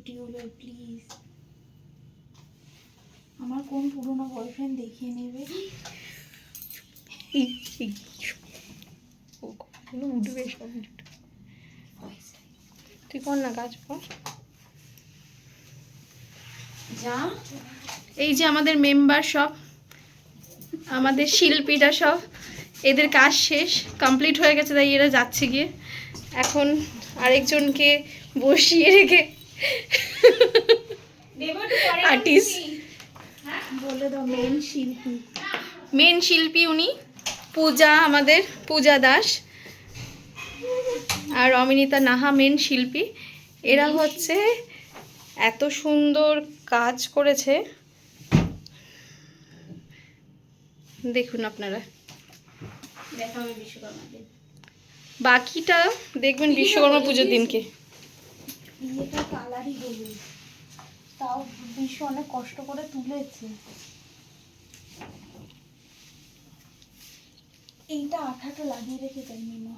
ইউটিউবে প্লিজ আমার কোন পুরনো বয়ফ্রেন্ড দেখিয়ে নেবে? উঠবে সব। তুই কর না কাজ কর। যা। এই যে আমাদের মেম্বার সব আমাদের শিল্পীরা সব এদের কাজ শেষ কমপ্লিট হয়ে গেছে তাই এরা যাচ্ছে গিয়ে। এখন আরেকজনকে বসিয়ে রেখে আর্টিস্ট। বলে দাও মেন শিল্পী। মেন শিল্পী উনি পূজা আমাদের পূজা দাস। আর অমিনিতা নাহা মেন শিল্পী। এরা হচ্ছে এত সুন্দর কাজ করেছে। দেখুন আপনারা। বাকিটা দেখবেন বিশ্বকর্মা পুজোর দিনকে। বিয়েটা কালারই হলুদ তাও বিশ্ব অনেক কষ্ট করে তুলেছে। এইটা আঠাটা লাগিয়ে রেখে যাই মা